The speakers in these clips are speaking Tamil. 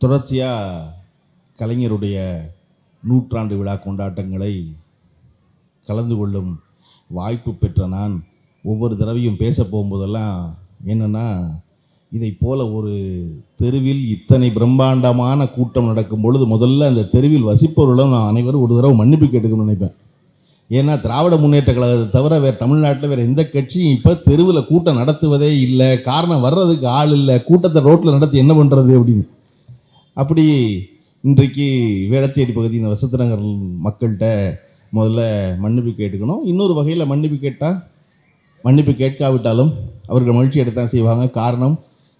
தொடர்ச்சியாக கலைஞருடைய நூற்றாண்டு விழா கொண்டாட்டங்களை கலந்து கொள்ளும் வாய்ப்பு பெற்ற நான் ஒவ்வொரு தடவையும் பேச போகும்போதெல்லாம் என்னென்னா இதை போல ஒரு தெருவில் இத்தனை பிரம்மாண்டமான கூட்டம் நடக்கும் பொழுது முதல்ல அந்த தெருவில் வசிப்பவர்களும் நான் அனைவரும் ஒரு தடவை மன்னிப்பு கேட்டுக்கணும்னு நினைப்பேன். ஏன்னா திராவிட முன்னேற்ற கழகத்தை தவிர வேறு தமிழ்நாட்டில் வேறு எந்த கட்சியும் இப்போ தெருவில் கூட்டம் நடத்துவதே இல்லை. காரணம் வர்றதுக்கு ஆள் இல்லை. கூட்டத்தை ரோட்டில் நடத்தி என்ன பண்ணுறது அப்படின்னு. அப்படி இன்றைக்கு வேளச்சேரி பகுதி இந்த வசத்திரங்கர் மக்கள்கிட்ட முதல்ல மன்னிப்பு கேட்டுக்கணும். இன்னொரு வகையில் மன்னிப்பு கேட்டால் மன்னிப்பு கேட்காவிட்டாலும் அவர்கள் மகிழ்ச்சி எடுத்தான் செய்வாங்க. காரணம்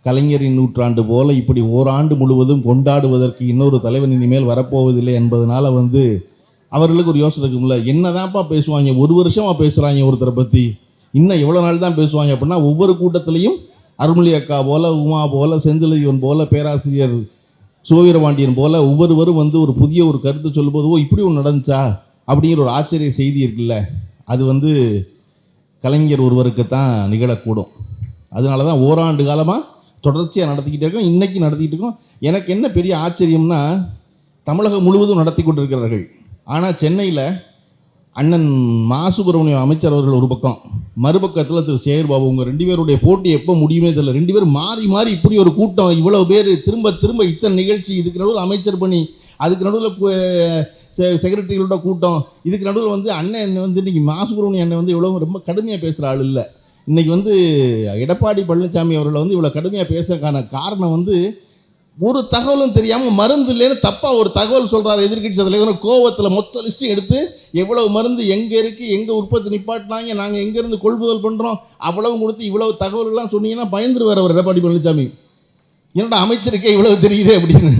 கலைஞரின் நூற்றாண்டு போல இப்படி ஓராண்டு முழுவதும் கொண்டாடுவதற்கு இன்னொரு தலைவன் இனிமேல் வரப்போவதில்லை என்பதனால வந்து அவர்களுக்கு ஒரு யோசனை இருக்கும்ல. என்னதான்ப்பா பேசுவாங்க? ஒரு வருஷமா பேசுகிறாங்க ஒருத்தரை பற்றி இன்னும் எவ்வளோ நாள் தான் பேசுவாங்க அப்படின்னா ஒவ்வொரு கூட்டத்திலையும் அருள்மொழி அக்கா போல உமா போல செந்திலதிவன் போல பேராசிரியர் சுவீரபாண்டியன் போல ஒவ்வொருவரும் வந்து ஒரு புதிய ஒரு கருத்து சொல்லும்போது ஓ இப்படி ஒன்று நடந்துச்சா? அப்படிங்கிற ஒரு ஆச்சரிய செய்தி இருக்குல்ல. அது வந்து கலைஞர் ஒருவருக்கு தான் நிகழக்கூடும். அதனால தான் ஓராண்டு காலமாக தொடர்ச்சியாக நடத்திக்கிட்டே இருக்கோம். இன்றைக்கி நடத்திக்கிட்டு இருக்கோம். எனக்கு என்ன பெரிய ஆச்சரியம்னா தமிழகம் முழுவதும் நடத்தி கொண்டிருக்கிறார்கள். ஆனால் சென்னையில் அண்ணன் மா சுப்பிரமணியம் அமைச்சர் அவர்கள் ஒரு பக்கம். மறுபக்கத்தில் திரு சேகர்பாபு உங்கள் ரெண்டு பேருடைய போட்டி எப்போ முடியுமே தெரியல. ரெண்டு பேரும் மாறி மாறி இப்படி ஒரு கூட்டம் இவ்வளோ பேர் திரும்ப திரும்ப இத்தனை நிகழ்ச்சி இதுக்கு நடுவில் அமைச்சர் பண்ணி அதுக்கு நடுவில் செக்ரட்டரிகளோட கூட்டம் இதுக்கு நடுவில் வந்து அண்ணன் வந்து இன்றைக்கி மா சுப்பிரமணியம் அண்ணன் வந்து இவ்வளோ ரொம்ப கடுமையாக பேசுகிற ஆள் இல்லை. இன்றைக்கி வந்து எடப்பாடி பழனிசாமி அவர்களை வந்து இவ்வளோ கடுமையாக பேசுறதுக்கான காரணம் வந்து ஒரு தகவலும் தெரியாமல் மருந்து இல்லைன்னு தப்பாக ஒரு தகவல் சொல்கிறார் எதிர்கட்சி தலைவர் கோவத்தில் மொத்த லிஸ்ட்டையும் எடுத்து எவ்வளவு மருந்து எங்கே இருக்குது எங்கே உற்பத்தி நிப்பாட்டினாங்க நாங்கள் எங்கேருந்து கொள்முதல் பண்ணுறோம் அவ்வளவு கொடுத்து இவ்வளவு தகவல்கள்லாம் சொன்னீங்கன்னா பயந்துருவார் அவர் எடப்பாடி பழனிசாமி என்னடா அமைச்சருக்கே இவ்வளவு தெரியுதே அப்படின்னு.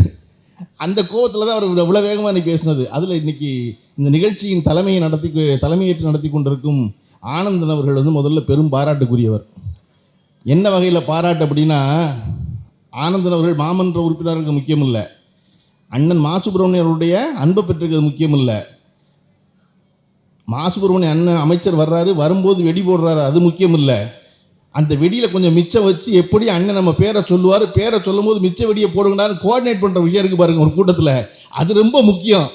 அந்த கோவத்தில் தான் அவர் இவ்வளோ வேகமாக இன்னைக்கு பேசினது. அதில் இன்னைக்கு இந்த நிகழ்ச்சியின் தலைமையை நடத்தி தலைமையேற்று நடத்தி கொண்டிருக்கும் ஆனந்தன் அவர்கள் வந்து முதல்ல பெரும் பாராட்டுக்குரியவர். என்ன வகையில் பாராட்டு அப்படின்னா ஆனந்தன் அவர்கள் மாமன்ற உறுப்பினருக்கு முக்கியம் இல்லை அண்ணன் மா சுப்பிரமணியருடைய அன்பை பெற்றிருக்கிறது முக்கியம் இல்லை மா சுப்பிரமணிய அண்ணன் அமைச்சர் வர்றாரு வரும்போது வெடி போடுறாரு அது முக்கியம் இல்லை அந்த வெடியில் கொஞ்சம் மிச்சம் வச்சு எப்படி அண்ணன் நம்ம பேரை சொல்லுவார் பேரை சொல்லும்போது மிச்ச வெடியை போடுங்கடான்னு கோஆர்டினேட் பண்ணுற விஷயம் இருக்கு பாருங்க ஒரு கூட்டத்தில். அது ரொம்ப முக்கியம்.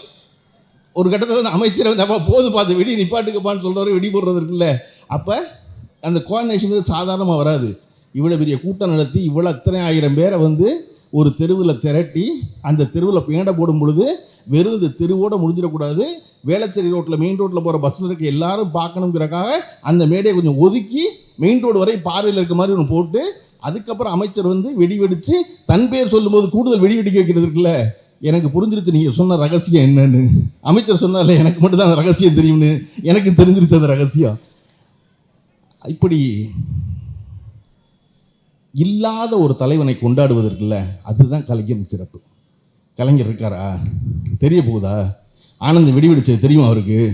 ஒரு கட்டத்தில் வந்து அமைச்சரை வந்து அப்பா போதும் பார்த்து வெடி நிப்பாட்டுக்கப்பான்னு சொல்கிறவர் வெடி போடுறது இருக்குல்ல. அப்போ அந்த கோஆர்டினேஷன் சாதாரணமாக வராது. இவ்வளோ பெரிய கூட்டம் நடத்தி இவ்வளோ அத்தனை ஆயிரம் பேரை வந்து ஒரு தெருவில் திரட்டி அந்த தெருவில் பேண்டை போடும் பொழுது வெறும் இந்த தெருவோடு முடிஞ்சிடக்கூடாது. வேளச்சேரி ரோட்டில் மெயின் ரோட்டில் போகிற பஸ்ஸில் இருக்க எல்லாரும் பார்க்கணுங்கிறக்காக அந்த மேடையை கொஞ்சம் ஒதுக்கி மெயின் ரோடு வரை பார்வையில் இருக்க மாதிரி ஒன்று போட்டு அதுக்கப்புறம் அமைச்சர் வந்து வெடி வெடித்து தன் பேர் சொல்லும்போது கூடுதல் வெடி வெடிக்க வைக்கிறது இருக்குல்ல? எனக்கு புரிஞ்சிருச்சு நீங்கள் சொன்ன ரகசியம் என்னன்னு. அமைச்சர் சொன்னார்ல எனக்கு மட்டும்தான் அந்த ரகசியம் தெரியும்னு. எனக்கு தெரிஞ்சிருச்சு அந்த ரகசியம். இப்படி இல்லாத ஒரு தலைவனை கொண்டாடுவதற்குல்ல அதுதான் கலைஞர் சிறப்பு. கலைஞர் இருக்காரா? தெரிய போகுதா? ஆனந்த் வெடி தெரியும் தெரியுமா அவருக்கு.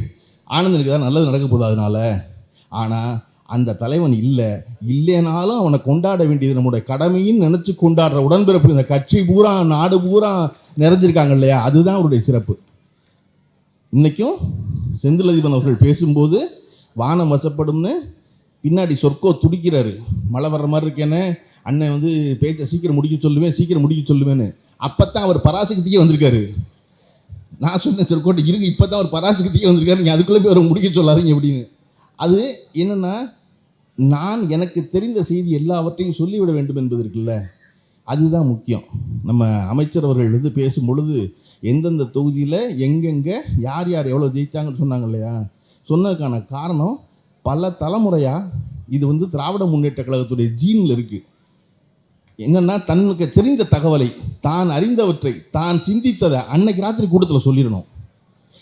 ஆனந்தனுக்கு தான் நல்லது நடக்க போகுது அதனால? ஆனால் அந்த தலைவன் இல்லை. இல்லைனாலும் அவனை கொண்டாட வேண்டியது நம்முடைய கடமைன்னு நினச்சி கொண்டாடுற உடன்பிறப்பு. இந்த கட்சி பூரா நாடு பூரா நிறைஞ்சிருக்காங்க இல்லையா? அதுதான் அவருடைய சிறப்பு. இன்னைக்கும் செந்திலதிபன் அவர்கள் பேசும்போது வானம் வசப்படும்னு பின்னாடி சொற்கோ துடிக்கிறாரு. மழை வர்ற மாதிரி இருக்கேன்னு அண்ணன் வந்து பேச்சை சீக்கிரம் முடிக்க சொல்லுவேன் சீக்கிரம் முடிக்க சொல்லுவேன்னு. அப்போ தான் அவர் பராசக்திக்கே வந்திருக்காரு. நான் சொன்னேன் சொற்கோட்டை இருங்க இப்போ தான் அவர் பராசக்திக்கே வந்திருக்காரு. நீங்கள் அதுக்குள்ளே போய் அவர் முடிக்க சொல்லாதீங்க அப்படின்னு. அது என்னென்னா நான் எனக்கு தெரிந்த செய்தி எல்லாவற்றையும் சொல்லிவிட வேண்டும் என்பது இருக்குல்ல. அதுதான் முக்கியம். நம்ம அமைச்சர் அவர்கள் வந்து பேசும் பொழுது எந்தெந்த தொகுதியில் எங்கெங்கே யார் யார் எவ்வளோ ஜெயித்தாங்கன்னு சொன்னாங்க இல்லையா? சொன்னதுக்கான காரணம் பல தலைமுறையாக இது வந்து திராவிட முன்னேற்ற கழகத்துடைய ஜீனில் இருக்குது என்னன்னா தனக்கு தெரிந்த தகவலை தான் அறிந்தவற்றை தான் சிந்தித்ததை அன்னைக்கு ராத்திரி கூட்டத்தில் சொல்லிடணும்.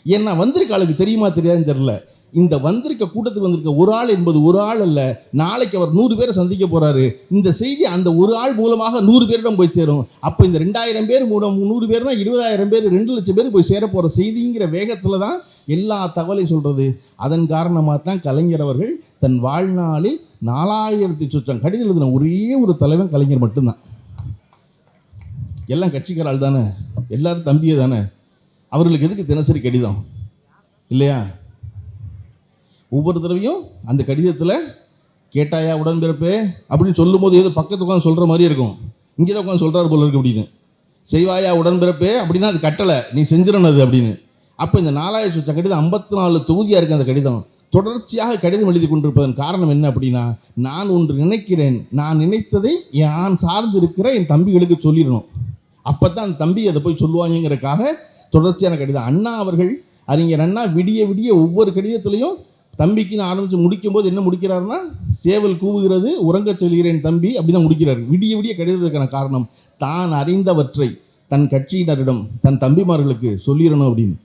ஏன்னா வந்திருக்க ஆளுக்கு தெரியுமா தெரியாதுன்னு தெரில இந்த வந்திருக்க கூட்டத்துக்கு வந்திருக்க ஒரு ஆள் என்பது ஒரு ஆள் அல்ல. நாளைக்கு அவர் நூறு பேரை சந்திக்க போறாரு. இந்த செய்தி அந்த ஒரு ஆள் மூலமாக நூறு பேரிடம் போய் சேரும். அப்போ இந்த ரெண்டாயிரம் பேர் மூலம் நூறு பேர்னா இருபதாயிரம் பேர் ரெண்டு லட்சம் பேர் போய் சேர போற செய்திங்கிற வேகத்தில் தான் எல்லா தகவலையும் சொல்றது. அதன் காரணமாக தான் கலைஞர் அவர்கள் தன் வாழ்நாளில் நாலாயிரத்தி சொச்சம். கடிதம் எழுதின ஒரே ஒரு தலைவன் கலைஞர் மட்டும்தான். எல்லாம் கட்சிக்கார ஆள் தானே? எல்லாரும் தம்பியே தானே? அவர்களுக்கு எதுக்கு தினசரி கடிதம்? இல்லையா? ஒவ்வொரு தடவையும் அந்த கடிதத்தில் கேட்டாயா உடன்பிறப்பே? அப்படின்னு சொல்லும்போது ஏதோ பக்கத்து உட்காந்து சொல்கிற மாதிரி இருக்கும். இங்கே தான் உட்காந்து சொல்கிறார் போல இருக்கு அப்படின்னு. செய்வாயா உடன்பிறப்பே? அப்படின்னா அது கட்டளை நீ செஞ்சிடணும் அது அப்படின்னு. அப்போ இந்த நாலாயிரம் சொச்ச கடிதம் ஐம்பத்தி நாலு தொகுதியாக இருக்குது அந்த கடிதம். தொடர்ச்சியாக கடிதம் எழுதி கொண்டிருப்பதன் காரணம் என்ன அப்படின்னா நான் ஒன்று நினைக்கிறேன். நான் நினைத்ததை நான் சார்ந்து இருக்கிற என் தம்பிகளுக்கு சொல்லிடணும். அப்போ தான் அந்த தம்பி அதை போய் சொல்லுவாங்கிறக்காக தொடர்ச்சியான கடிதம். அண்ணா அவர்கள் அறிஞர் அண்ணா விடிய விடிய ஒவ்வொரு கடிதத்திலையும் தம்பிக்குன்னு ஆரம்பித்து முடிக்கும் போது என்ன முடிக்கிறாருன்னா சேவல் கூவுகிறது உறங்கச் சொல்கிறேன் தம்பி அப்படி தான் முடிக்கிறார். விடிய விடிய கடிதத்துக்கான காரணம் தான் அறிந்தவற்றை தன் கட்சியினரிடம் தன் தம்பிமார்களுக்கு சொல்லிடணும் அப்படின்னு.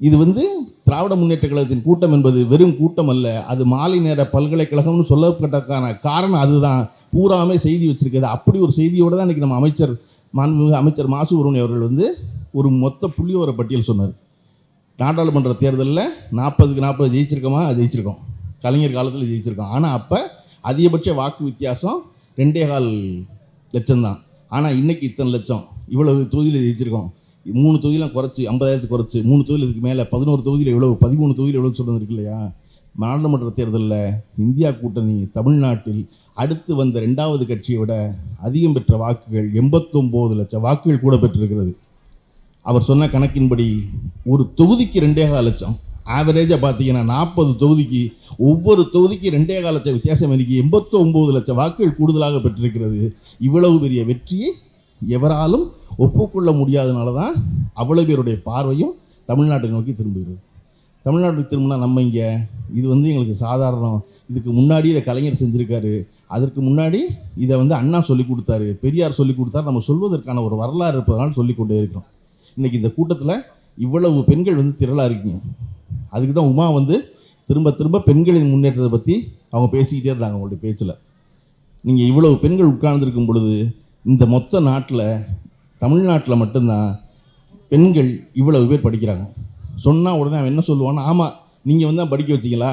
இது வந்து திராவிட முன்னேற்ற கழகத்தின் கூட்டம் என்பது வெறும் கூட்டம் அல்ல. அது மாலை நேர பல்கலைக்கழகம்னு சொல்லப்பட்டதுக்கான காரணம் அதுதான். பூராமே செய்தி வச்சிருக்கிறது. அப்படி ஒரு செய்தியோட தான் இன்னைக்கு நம்ம அமைச்சர் மாண்புமிகு அமைச்சர் மாசு உருவனை அவர்கள் வந்து ஒரு மொத்த புள்ளியோர பட்டியல் சொன்னார். நாடாளுமன்ற தேர்தலில் நாற்பதுக்கு நாற்பது ஜெயிச்சிருக்கோமா? ஜெயிச்சிருக்கோம். கலைஞர் காலத்தில் ஜெயிச்சிருக்கோம். ஆனால் அப்போ அதிகபட்ச வாக்கு வித்தியாசம் ரெண்டே கால் லட்சம் தான். ஆனால் இன்னைக்கு இத்தனை லட்சம். இவ்வளவு தொகுதியில் ஜெயிச்சிருக்கோம். மூணு தொகுதியெலாம் குறைச்சி ஐம்பதாயிரத்துக்கு குறைச்சி மூணு தொகுதியில் இதுக்கு மேலே பதினோரு தொகுதியில் எவ்வளோ பதிமூணு தொகுதியில் எவ்வளோ சொல்கிறது இருக்கு இல்லையா? நாடாளுமன்ற தேர்தலில் இந்தியா கூட்டணி தமிழ்நாட்டில் அடுத்து வந்த ரெண்டாவது கட்சியை விட அதிகம் பெற்ற வாக்குகள் எண்பத்தொம்போது லட்சம் வாக்குகள் கூட பெற்றிருக்கிறது. அவர் சொன்ன கணக்கின்படி ஒரு தொகுதிக்கு ரெண்டே கால லட்சம். ஆவரேஜாக பார்த்தீங்கன்னா நாற்பது தொகுதிக்கு ஒவ்வொரு தொகுதிக்கு ரெண்டே காலத்தை லட்சம் வித்தியாசம். இன்னைக்கு எண்பத்தொம்போது ஒம்பது லட்சம் வாக்குகள் கூடுதலாக பெற்றிருக்கிறது. இவ்வளவு பெரிய வெற்றியை எவராலும் ஒப்புக்கொள்ள முடியாதனால தான் அவ்வளவு பேருடைய பார்வையும் தமிழ்நாட்டை நோக்கி திரும்புகிறது. தமிழ்நாட்டுக்கு திரும்பினா நம்ம இங்கே இது வந்து எங்களுக்கு சாதாரணம். இதுக்கு முன்னாடி இதை கலைஞர் செஞ்சுருக்காரு. அதற்கு முன்னாடி இதை வந்து அண்ணா சொல்லி கொடுத்தாரு. பெரியார் சொல்லி கொடுத்தாரு. நம்ம சொல்வதற்கான ஒரு வரலாறு இருப்பதனால் சொல்லி கொண்டே இருக்கிறோம். இன்னைக்கு இந்த கூட்டத்தில் இவ்வளவு பெண்கள் வந்து திரளாக இருக்கீங்க. அதுக்கு தான் உமா வந்து திரும்ப திரும்ப பெண்களின் முன்னேற்றத்தை பற்றி அவங்க பேசிக்கிட்டே இருந்தாங்க அவங்களுடைய பேச்சில். நீங்கள் இவ்வளவு பெண்கள் உட்கார்ந்துருக்கும் பொழுது இந்த மொத்த நாட்டில் தமிழ்நாட்டில் மட்டும்தான் பெண்கள் இவ்வளவு பேர் படிக்கிறாங்க. சொன்னால் உடனே அவன் என்ன சொல்லுவான்னா ஆமாம் நீங்கள் வந்து தான் படிக்க வச்சீங்களா?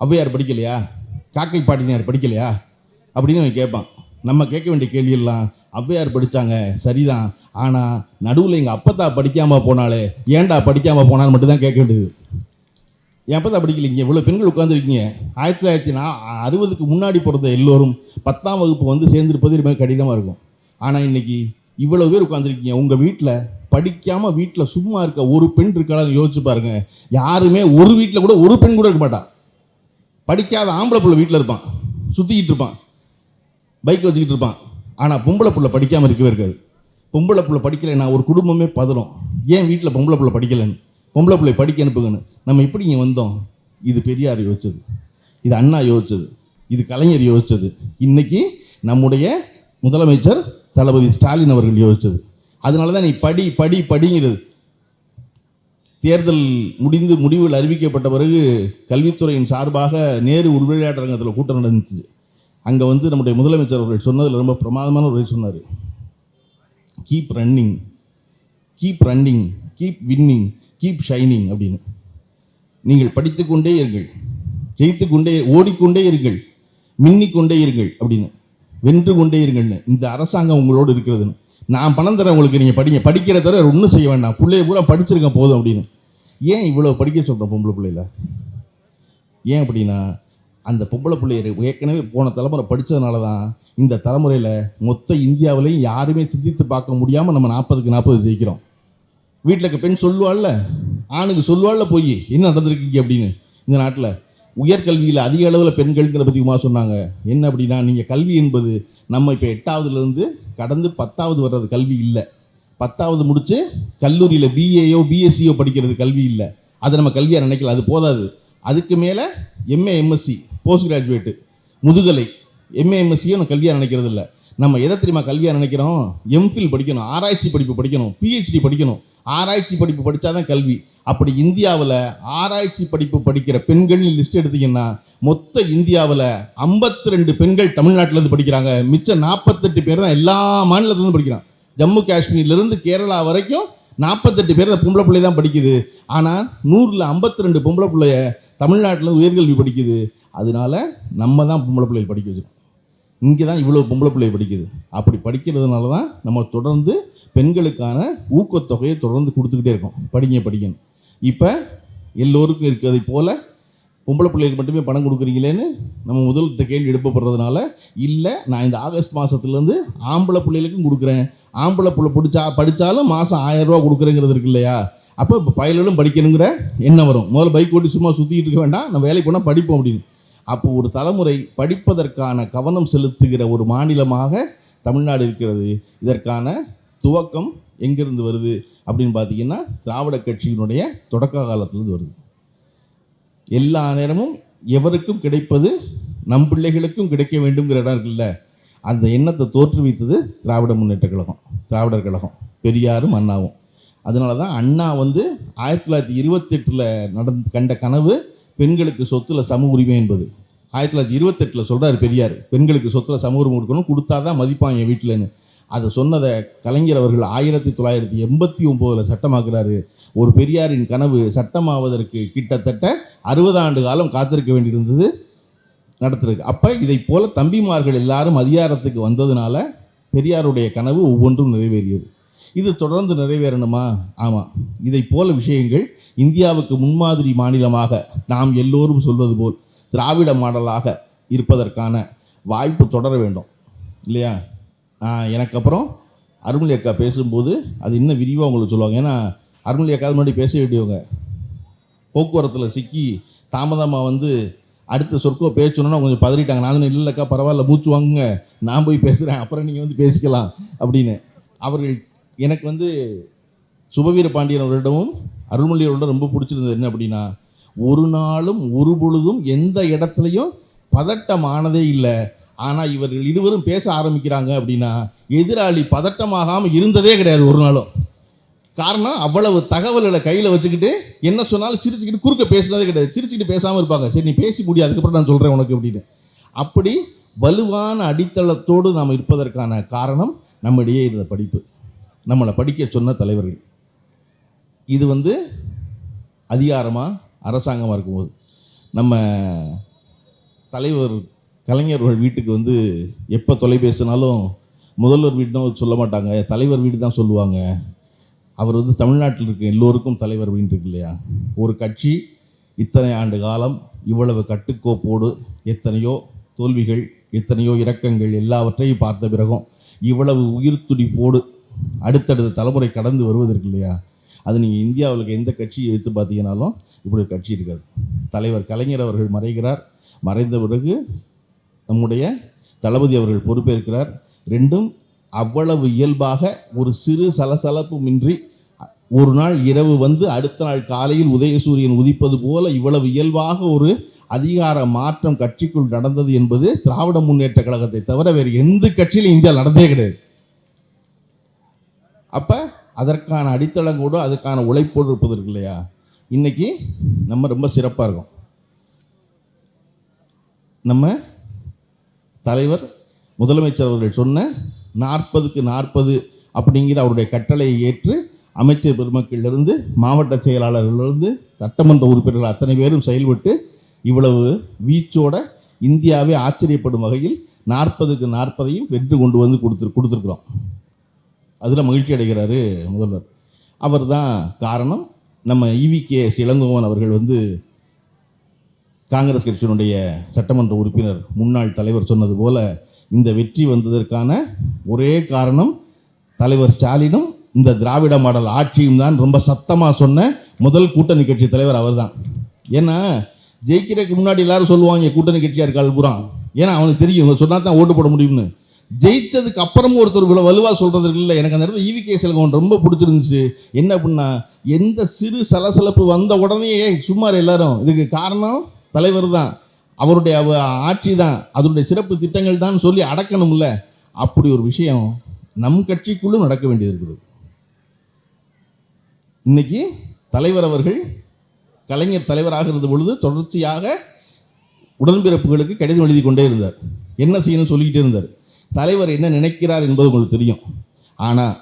ஔவையார் படிக்கலையா? காக்கை பாட்டினார் படிக்கலையா? அப்படின்னு அவன் கேட்பான். நம்ம கேட்க வேண்டிய கேள்வியெல்லாம் ஔவையார் படித்தாங்க சரிதான். ஆனால் நடுவில் எங்கள் அப்பத்தா படிக்காமல் போனாலே ஏன்டா படிக்காமல் போனான்னு மட்டும்தான் கேட்க வேண்டியது. என் அப்பத்தா படிக்கலைங்க இவ்வளோ பெண்கள் உட்காந்துருக்கீங்க ஆயிரத்தி தொள்ளாயிரத்தி நா அறுபதுக்கு முன்னாடி பிறந்த எல்லோரும் பத்தாம் வகுப்பு வந்து சேர்ந்துருப்பது ரொம்ப கடினமாக இருக்கும். ஆனால் இன்னைக்கு இவ்வளோ பேர் உட்காந்துருக்கீங்க உங்கள் வீட்டில் படிக்காமல் வீட்டில் சும்மா இருக்க ஒரு பெண் இருக்காளான்னு யோசிச்சு பாருங்க. யாருமே ஒரு வீட்டில் கூட ஒரு பெண் கூட இருக்க மாட்டான் படிக்காத ஆம்பளை பிள்ளை வீட்டில் இருப்பான். சுற்றிக்கிட்டு இருப்பான். பைக் வச்சுக்கிட்டு இருப்பான். ஆனால் பொம்பளை பிள்ளை படிக்காமல் இருக்கவே இருக்காது. பொம்பளை பிள்ளை படிக்கலைன்னா ஒரு குடும்பமே பதறும். ஏன் வீட்டில் பொம்பளை பிள்ளை படிக்கலைன்னு? பொம்பளை பிள்ளை படிக்க அனுப்புங்கன்னு. நம்ம எப்படி இங்கே வந்தோம்? இது பெரியார் யோசிச்சது. இது அண்ணா யோசிச்சது. இது கலைஞர் யோசிச்சது. இன்னைக்கு நம்முடைய முதலமைச்சர் தளபதி ஸ்டாலின் அவர்கள் யோசித்தது அதனால தான் நீ படி படி படிங்கிறது. தேர்தல் முடிந்து முடிவுகள் அறிவிக்கப்பட்ட பிறகு கல்வித்துறையின் சார்பாக நேரு உள்விளையாட்டரங்கத்தில் கூட்டம் நடந்துச்சு. அங்கே வந்து நம்முடைய முதலமைச்சர் அவர்கள் சொன்னதில் ரொம்ப பிரமாதமான ஒரு சொன்னார். Keep running keep running keep winning keep shining அப்படின்னு. நீங்கள் படித்துக்கொண்டே இருங்கள். ஜெயித்து கொண்டே ஓடிக்கொண்டே இருங்கள். மின்னிக்கொண்டே இருங்கள் அப்படின்னு. வென்று கொண்டே இருங்கள்னு. இந்த அரசாங்கம் உங்களோடு இருக்கிறதுன்னு. நான் பணம் தரேன் உங்களுக்கு நீங்கள் படிங்க. படிக்கிற தவிர ஒன்றும் செய்ய வேண்டாம். பிள்ளைய பூரா படிச்சிருக்கேன் போதும் அப்படின்னு. ஏன் இவ்வளோ படிக்க சொல்கிறோம் பொம்பளை பிள்ளையில? ஏன் அப்படின்னா அந்த பொம்பளை பிள்ளையர் ஏற்கனவே போன தலைமுறை படித்ததுனால தான் இந்த தலைமுறையில் மொத்த இந்தியாவிலையும் யாருமே சிந்தித்து பார்க்க முடியாமல் நம்ம நாற்பதுக்கு நாற்பது ஜெயிக்கிறோம். வீட்டில் இருக்க பெண் சொல்லுவாள்ல ஆணுக்கு சொல்லுவாள்ல போய் என்ன நடந்திருக்கீங்க? அப்படின்னு. இந்த நாட்டில் உயர்கல்வியில் அதிக அளவில் பெண்கள்ங்கிற பற்றி உமா சொன்னாங்க. என்ன அப்படின்னா நீங்கள் கல்வி என்பது நம்ம இப்போ எட்டாவதுலேருந்து கடந்து பத்தாவது வர்றது கல்வி இல்லை. பத்தாவது முடித்து கல்லூரியில் பிஏயோ பிஎஸ்சியோ படிக்கிறது கல்வி இல்லை. அதை நம்ம கல்வியாக நினைக்கல. அது போதாது. அதுக்கு மேலே எம்ஏ எம்எஸ்சி போஸ்ட் கிராஜுவேட்டு முதுகலை எம்ஏ எம்எஸ்சியும் நம்ம கல்வியாக நினைக்கிறது இல்லை. நம்ம எதை தெரியுமா கல்வியாக நினைக்கிறோம்? எம்ஃபில் படிக்கணும் ஆராய்ச்சி படிப்பு படிக்கணும் பிஹெச்டி படிக்கணும். ஆராய்ச்சி படிப்பு படித்தாதான் கல்வி. அப்படி இந்தியாவில் ஆராய்ச்சி படிப்பு படிக்கிற பெண்கள் லிஸ்ட் எடுத்தீங்கன்னா மொத்த இந்தியாவில் 52 ரெண்டு பெண்கள் தமிழ்நாட்டிலேருந்து படிக்கிறாங்க. மிச்சம் நாற்பத்தெட்டு பேர் தான் எல்லா மாநிலத்திலேருந்து படிக்கிறாங்க. ஜம்மு காஷ்மீர்லேருந்து கேரளா வரைக்கும் நாற்பத்தெட்டு பேர் பொம்பளை பிள்ளை தான் படிக்குது. ஆனால் நூறில் 52 ரெண்டு பொம்பளை பிள்ளைய தமிழ்நாட்டில் உயர்கல்வி படிக்குது. அதனால நம்ம தான் பொம்பளை பிள்ளைகள் படிக்க வச்சுருக்கோம். இங்கே தான் இவ்வளோ பொம்பளை பிள்ளை படிக்குது. அப்படி படிக்கிறதுனால தான் நம்ம தொடர்ந்து பெண்களுக்கான ஊக்கத்தொகையை தொடர்ந்து கொடுத்துக்கிட்டே இருக்கோம். படிங்க படிக்கணும். இப்போ எல்லோருக்கும் இருக்கிறதை போல் பொம்பளை பிள்ளைகளுக்கு மட்டுமே பணம் கொடுக்குறீங்களேன்னு நம்ம முதல்கிட்ட கேள்வி எழுப்பப்படுறதுனால இல்லை நான் இந்த ஆகஸ்ட் மாதத்துலேருந்து ஆம்பளை பிள்ளைகளுக்கும் கொடுக்குறேன். ஆம்பளை பிள்ளை பிடிச்சா படித்தாலும் மாதம் ஆயிரம் ரூபா கொடுக்குறேங்கிறது இருக்கு இல்லையா? அப்போ இப்போ பயலும் படிக்கணுங்கிற எண்ணம் வரும். முதல்ல பைக் ஓட்டி சும்மா சுற்றிக்கிட்டு இருக்க வேண்டாம். நம்ம வேலைக்கு போனால் படிப்போம் அப்படின்னு. அப்போ ஒரு தலைமுறை படிப்பதற்கான கவனம் செலுத்துகிற ஒரு மாநிலமாக தமிழ்நாடு இருக்கிறது. இதற்கான துவக்கம் எங்கிருந்து வருது? அப்படின்னு பார்த்தீங்கன்னா திராவிட கட்சியினுடைய தொடக்க காலத்திலிருந்து வருது. எல்லா நேரமும் எவருக்கும் கிடைப்பது நம் பிள்ளைகளுக்கும் கிடைக்க வேண்டுங்கிற இடம் இருக்குல்ல அந்த எண்ணத்தை தோற்றுவித்தது திராவிட முன்னேற்ற கழகம் திராவிடர் கழகம் பெரியாரும் அண்ணாவும். அதனால தான் அண்ணா வந்து ஆயிரத்தி தொள்ளாயிரத்தி இருபத்தெட்டில் நடந்து கண்ட கனவு பெண்களுக்கு சொத்துல சம உரிமை என்பது. ஆயிரத்தி தொள்ளாயிரத்தி இருபத்தெட்டில் சொல்கிறார் பெரியார் பெண்களுக்கு சொத்துல சம உரிமை கொடுக்கணும் கொடுத்தா தான் மதிப்பான் என் வீட்டிலன்னு அதை சொன்னதை கலைஞர் அவர்கள் ஆயிரத்தி தொள்ளாயிரத்தி எண்பத்தி ஒம்போதில் சட்டமாக்குறாரு. ஒரு பெரியாரின் கனவு சட்டமாவதற்கு கிட்டத்தட்ட அறுபது ஆண்டு காலம் காத்திருக்க வேண்டியிருந்தது நடத்திருக்கு. அப்போ இதை போல தம்பிமார்கள் எல்லாரும் அதிகாரத்துக்கு வந்ததுனால பெரியாருடைய கனவு ஒவ்வொன்றும் நிறைவேறியது. இது தொடர்ந்து நிறைவேறணுமா? ஆமாம் இதை போல விஷயங்கள் இந்தியாவுக்கு முன்மாதிரி மாநிலமாக நாம் எல்லோரும் சொல்வது போல் திராவிட மாடலாக இருப்பதற்கான வாய்ப்பு தொடர வேண்டும். இல்லையா? எனக்கு அப்புறம் அருள்மொழி அக்கா பேசும்போது அது இன்னும் விரிவாக உங்களுக்கு சொல்லுவாங்க. ஏன்னா அருள்மொழி அக்கா முன்னாடி பேச வேண்டியவங்க போக்குவரத்தில் சிக்கி தாமதமாக வந்து அடுத்த சொற்கோ பேசணும்னா கொஞ்சம் பதறிட்டாங்க. நான் சொன்னேன், இல்லைக்கா பரவாயில்ல மூச்சு வாங்குங்க. நான் போய் பேசுகிறேன் அப்புறம் நீங்கள் வந்து பேசிக்கலாம். அப்படின்னு. அவர்கள் எனக்கு வந்து சுபவீர பாண்டியன் அவர்களிடமும் அருள்மொழி ரொம்ப பிடிச்சிருந்தது என்ன அப்படின்னா ஒரு நாளும் ஒரு பொழுதும் எந்த இடத்துலையும் பதட்டமானதே இல்லை. ஆனால் இவர்கள் இருவரும் பேச ஆரம்பிக்கிறாங்க அப்படின்னா எதிராளி பதட்டமாகாமல் இருந்ததே கிடையாது ஒரு நாளும். காரணம் அவ்வளவு தகவல்களை கையில் வச்சுக்கிட்டு என்ன சொன்னாலும் சிரிச்சுக்கிட்டு குறுக்க பேசுனதே கிடையாது. சிரிச்சுக்கிட்டு பேசாமல் இருப்பாங்க. சரி நீ பேசி முடியாது அதுக்கப்புறம் நான் சொல்கிறேன் உனக்கு அப்படின்னு. அப்படி வலுவான அடித்தளத்தோடு நாம் இருப்பதற்கான காரணம் நம்மிடையே இருந்த படிப்பு. நம்மளை படிக்க சொன்ன தலைவர்கள். இது வந்து அதிகாரமாக அரசாங்கமாக இருக்கும்போது. நம்ம தலைவர் கலைஞர்கள் வீட்டுக்கு வந்து எப்போ தொலைபேசினாலும் முதல்வர் வீடுன்னு சொல்ல மாட்டாங்க. தலைவர் வீடு தான் சொல்லுவாங்க. அவர் வந்து தமிழ்நாட்டில் இருக்க எல்லோருக்கும் தலைவர் அப்படின்னு இருக்கு இல்லையா? ஒரு கட்சி இத்தனை ஆண்டு காலம் இவ்வளவு கட்டுக்கோப்போடு எத்தனையோ தோல்விகள் எத்தனையோ இரக்கங்கள் எல்லாவற்றையும் பார்த்த பிறகும் இவ்வளவு உயிர் துடிப்போடு அடுத்தடுத்த தலைமுறை கடந்து வருவதற்கு இல்லையா? அது நீங்கள் இந்தியாவில் எந்த கட்சியை எடுத்து பார்த்தீங்கன்னாலும் இப்படி ஒரு கட்சி இருக்காது. தலைவர் கலைஞர் அவர்கள் மறைகிறார். மறைந்த பிறகு நம்முடைய தளபதி அவர்கள் பொறுப்பேற்கிறார். ரெண்டும் அவ்வளவு இயல்பாக ஒரு சிறு சலசலப்புமின்றி ஒரு நாள் இரவு வந்து அடுத்த நாள் காலையில் உதயசூரியன் உதிப்பது போல இவ்வளவு இயல்பாக ஒரு அதிகார மாற்றம் கட்சிக்குள் நடந்தது என்பது திராவிட முன்னேற்ற கழகத்தை தவிர வேறு எந்த கட்சியிலும் இந்தியா நடந்தே கிடையாது. அப்போ அதற்கான அடித்தளம் கூட அதுக்கான உழைப்போடு இருப்பது இருக்கு இல்லையா? இன்னைக்கு நம்ம ரொம்ப சிறப்பாக இருக்கோம். நம்ம தலைவர் முதலமைச்சர் அவர்கள் சொன்ன நாற்பதுக்கு நாற்பது அப்படிங்கிற அவருடைய கட்டளையை ஏற்று அமைச்சர் பெருமக்களிலிருந்து மாவட்ட செயலாளர்களிலிருந்து சட்டமன்ற உறுப்பினர்கள் அத்தனை பேரும் செயல்பட்டு இவ்வளவு வீச்சோட இந்தியாவே ஆச்சரியப்படும் வகையில் நாற்பதுக்கு நாற்பதையும் வென்று கொண்டு வந்து கொடுத்து கொடுத்துருக்குறோம். அதில் மகிழ்ச்சி அடைகிறாரு முதல்வர். அவர் தான் காரணம். நம்ம இவி கே இளங்கோவன் அவர்கள் வந்து காங்கிரஸ் கட்சியினுடைய சட்டமன்ற உறுப்பினர் முன்னாள் தலைவர் சொன்னது போல இந்த வெற்றி வந்ததற்கான ஒரே காரணம் தலைவர் ஸ்டாலினும் இந்த திராவிட மாடல் ஆட்சியும் தான் ரொம்ப சத்தமாக சொன்ன முதல் கூட்டணி கட்சி தலைவர் அவர்தான். ஏன்னா ஜெயிக்கிறதுக்கு முன்னாடி எல்லாரும் சொல்லுவாங்க கூட்டணி கட்சியாக இருக்காள் பூரா. ஏன்னா அவனுக்கு தெரியும் இவங்க சொன்னா தான் ஓட்டு போட முடியும்னு. ஜெயிச்சதுக்கு அப்புறமும் ஒருத்தர் இவ்வளோ வலுவாக சொல்கிறது இல்லை. எனக்கு அந்த இடத்துல ஈவி கே ரொம்ப பிடிச்சிருந்துச்சு. என்ன அப்படின்னா எந்த சிறு சலசலப்பு வந்த உடனே "ஏய், சும்மா எல்லாரும். இதுக்கு காரணம் தலைவர் தான். அவருடைய ஆட்சி தான். அதனுடைய சிறப்பு திட்டங்கள் தான் சொல்லி அடக்கணும்ல. அப்படி ஒரு விஷயம் நம் கட்சிக்குள்ளும் நடக்க வேண்டியது இருக்குது. இன்னைக்கு தலைவர் அவர்கள் கலைஞர் தலைவராக இருந்த பொழுது தொடர்ச்சியாக உடன்பிறப்புகளுக்கு கடிதம் எழுதி கொண்டே இருந்தார். என்ன செய்யணும்னு சொல்லிக்கிட்டே இருந்தார். தலைவர் என்ன நினைக்கிறார் என்பது உங்களுக்கு தெரியும். ஆனால்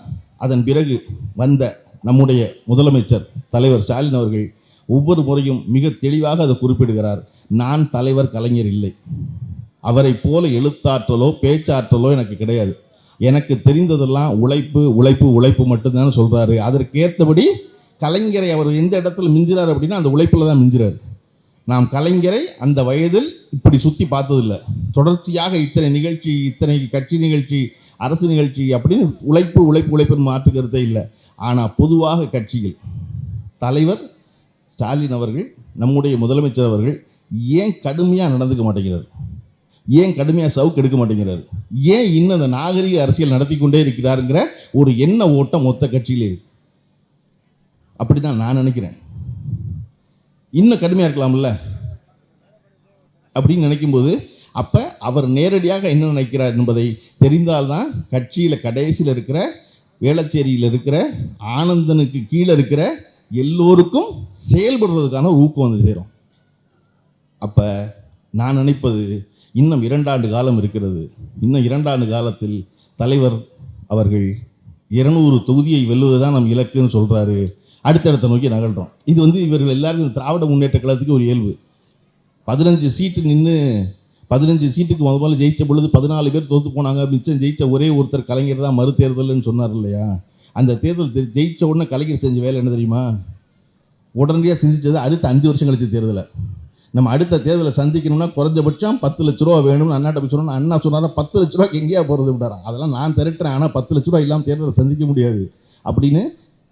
அதன் பிறகு வந்த நம்முடைய முதலமைச்சர் தலைவர் ஸ்டாலின் அவர்கள் ஒவ்வொரு முறையும் மிக தெளிவாக அதை குறிப்பிடுகிறார். நான் தலைவர் கலைஞர் இல்லை. அவரை போல எழுத்தாற்றலோ பேச்சாற்றலோ எனக்கு கிடையாது. எனக்கு தெரிந்ததெல்லாம் உழைப்பு உழைப்பு உழைப்பு மட்டும்தான் சொல்கிறாரு அதற்கேற்றபடி கலைஞரை அவர் எந்த இடத்துல மிஞ்சுறாரு அப்படின்னா அந்த உழைப்பில் தான் மிஞ்சுறாரு. நாம் கலைஞரை அந்த வயதில் இப்படி சுற்றி பார்த்ததில்லை. தொடர்ச்சியாக இத்தனை நிகழ்ச்சி இத்தனை கட்சி நிகழ்ச்சி அரசு நிகழ்ச்சி அப்படின்னு உழைப்பு உழைப்பு உழைப்புன்னு மாற்று கருத்தே இல்லை. ஆனால் பொதுவாக கட்சியில் தலைவர் ஸ்டாலின் அவர்கள் நம்முடைய முதலமைச்சர் அவர்கள் ஏன் கடுமையாக நடந்துக்க மாட்டேங்கிறார்? ஏன் கடுமையாக சவுக்கு எடுக்க மாட்டேங்கிறார்? ஏன் இன்னும் அந்த நாகரிக அரசியல் நடத்தி கொண்டே இருக்கிறாருங்கிற ஒரு எண்ண ஓட்டம் மொத்த கட்சியிலே இருக்கு. அப்படிதான் நான் நினைக்கிறேன். இன்னும் கடுமையாக இருக்கலாம்ல? அப்படின்னு நினைக்கும்போது அப்போ அவர் நேரடியாக என்ன நினைக்கிறார் என்பதை தெரிந்தால்தான் கட்சியில் கடைசியில் இருக்கிற வேளச்சேரியில் இருக்கிற ஆனந்தனுக்கு கீழே இருக்கிற எல்லோருக்கும் செயல்படுறதுக்கான ஊக்கம் வந்து சேரும். அப்போ நான் நினைப்பது இன்னும் இரண்டாண்டு காலம் இருக்கிறது. இன்னும் இரண்டாண்டு காலத்தில் தலைவர் அவர்கள் இருநூறு தொகுதியை வெல்லுவதுதான் நம் இலக்குன்னு சொல்கிறாரு அடுத்த அடுத்தடுத்த நோக்கி நகழ்கிறோம் இது வந்து இவர்கள் எல்லாருக்கும் இந்த திராவிட முன்னேற்ற கழகத்துக்கு ஒரு இயல்பு. பதினஞ்சு சீட்டு நின்று பதினஞ்சு சீட்டுக்கு முத முதல்ல ஜெயிச்ச பொழுது பதினாலு பேர் தோத்து போனாங்க மிச்சம் ஜெயிச்ச ஒரே ஒருத்தர் கலைஞர் தான் மறு தேர்தல்னு சொன்னார் இல்லையா? அந்த தேர்தல் ஜெயித்த உடனே கலைஞர் செஞ்ச வேலை என்ன தெரியுமா? உடனடியாக சிந்திச்சது அடுத்த அஞ்சு வருஷம் கழிச்ச தேர்தலை. நம்ம அடுத்த தேர்தலை சந்திக்கணும்னா குறைஞ்சபட்சம் பத்து லட்ச ரூபா வேணும்னு அண்ணாட்ட போய் சொன்னோம்னா அண்ணா சொன்னாரா பத்து லட்ச ரூபாய்க்கு எங்கேயா போகிறது விட்டாரா அதெல்லாம் நான் திரட்டுறேன் ஆனால் பத்து லட்ச ரூபா இல்லாமல் தேர்தலை சந்திக்க முடியாது. அப்படின்னு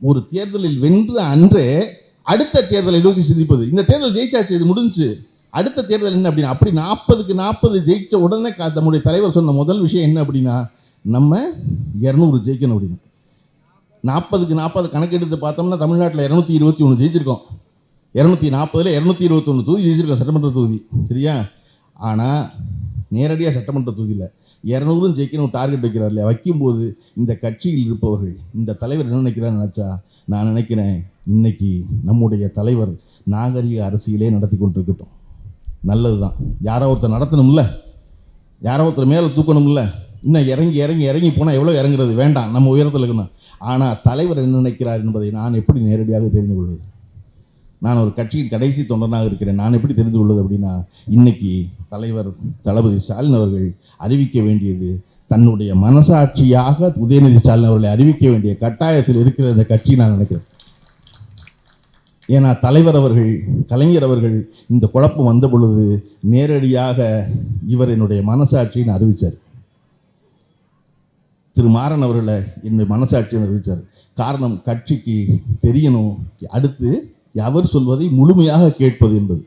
ஒரு தேர்தலில் வென்று அன்றே அடுத்த தேர்தலை நோக்கி சிந்திப்பது. இந்த தேர்தல் ஜெயிச்சாச்சு இது முடிஞ்சுச்சு அடுத்த தேர்தல் என்ன அப்படின்னா அப்படி நாற்பதுக்கு நாற்பது ஜெயிச்ச உடனே நம்முடைய தலைவர் சொன்ன முதல் விஷயம் என்ன அப்படின்னா நம்ம இரநூறு ஜெயிக்கணும் அப்படின்னு. நாற்பதுக்கு நாற்பது கணக்கெடுத்து பார்த்தோம்னா தமிழ்நாட்டில் இரநூத்தி இருபத்தி ஒன்று ஜெயிச்சிருக்கோம். இரநூத்தி நாற்பதில் இரநூத்தி இருபத்தொன்று தொகுதி ஜெயிச்சிருக்கோம் சட்டமன்ற தொகுதி. சரியா? ஆனால் நேரடியாக சட்டமன்ற தொகுதியில் இரநூறும் ஜெயிக்கணும் டார்கெட் வைக்கிறார் இல்லையா வைக்கும்போது இந்த கட்சியில் இருப்பவர்கள் இந்த தலைவர் என்ன நினைக்கிறான்னு நினச்சா நான் நினைக்கிறேன் இன்னைக்கு நம்முடைய தலைவர் நாகரிக அரசியலே நடத்தி கொண்டிருக்கட்டும். நல்லது தான் யாரோ ஒருத்தர் நடத்தணும்ல? யாரோ ஒருத்தர் மேலே தூக்கணும்ல? இன்னும் இறங்கி இறங்கி இறங்கி போனால் எவ்வளோ இறங்குறது? வேண்டாம் நம்ம உயரத்தில் இருக்கணும். ஆனால் தலைவர் என்ன நினைக்கிறார் என்பதை நான் எப்படி நேரடியாக தெரிந்து கொள்வது? நான் ஒரு கட்சியின் கடைசி தொண்டனாக இருக்கிறேன். நான் எப்படி தெரிந்து கொள்வது அப்படின்னா இன்னைக்கு தலைவர் தளபதி ஸ்டாலின் அவர்கள் அறிவிக்க வேண்டியது தன்னுடைய மனசாட்சியாக உதயநிதி ஸ்டாலின் அவர்களை அறிவிக்க வேண்டிய கட்டாயத்தில் இருக்கிற இந்த கட்சி நான் நினைக்கிறேன். ஏன்னா தலைவர் அவர்கள் கலைஞர் அவர்கள் இந்த குழப்பம் வந்த பொழுது நேரடியாக இவர் என்னுடைய மனசாட்சின்னு அறிவித்தார் திரு மாறன் அவர்களை என்னுடைய மனசாட்சின்னு அறிவித்தார் காரணம் கட்சிக்கு தெரியணும். அடுத்து அவர் சொல்வதை முழுமையாக கேட்பது என்பது.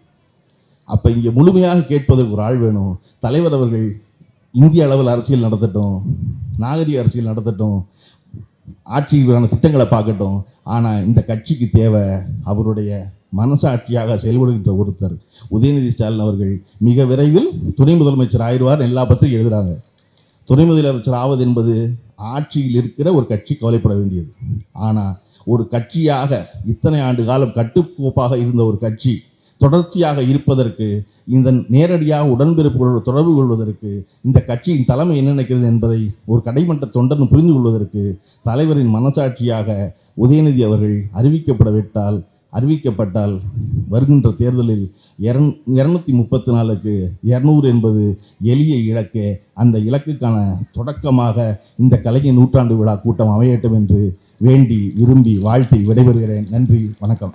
அப்போ இங்கே முழுமையாக கேட்பதற்கு ஒரு ஆள் வேணும். தலைவர் அவர்கள் இந்திய அளவில் அரசியல் நடத்தட்டும் நாகரிக அரசியல் நடத்தட்டும் ஆட்சிக்கான திட்டங்களை பார்க்கட்டும். ஆனால் இந்த கட்சிக்கு தேவை அவருடைய மனசாட்சியாக செயல்படுகின்ற ஒருத்தர். உதயநிதி ஸ்டாலின் அவர்கள் மிக விரைவில் துணை முதலமைச்சர் ஆயிடுவார் எல்லா பத்திரிகை எழுதுகிறாங்க துணை முதலமைச்சர் ஆவது என்பது ஆட்சியில் இருக்கிற ஒரு கட்சி கவலைப்பட வேண்டியது. ஆனால் ஒரு கட்சியாக இத்தனை ஆண்டு காலம் கட்டுக்கோப்பாக இருந்த ஒரு கட்சி தொடர்ச்சியாக இருப்பதற்கு இந்த நேரடியாக உடன்பிறப்புகளோடு தொடர்பு கொள்வதற்கு இந்த கட்சியின் தலைமை என்ன நினைக்கிறது என்பதை ஒரு கடைமட்ட தொண்டன் புரிந்து கொள்வதற்கு தலைவரின் மனசாட்சியாக உதயநிதி அவர்கள் அறிவிக்கப்படவிட்டால் அறிவிக்கப்பட்டால் வருகின்ற தேர்தலில் இரநூ இரநூத்தி முப்பத்தி நாலுக்கு இரநூறு என்பது எளிய இலக்கு அந்த இலக்குக்கான தொடக்கமாக இந்த கலைஞர் நூற்றாண்டு விழா கூட்டம் அமையட்டும் என்று வேண்டி விரும்பி வாழ்த்தி விடைபெறுகிறேன். நன்றி வணக்கம்.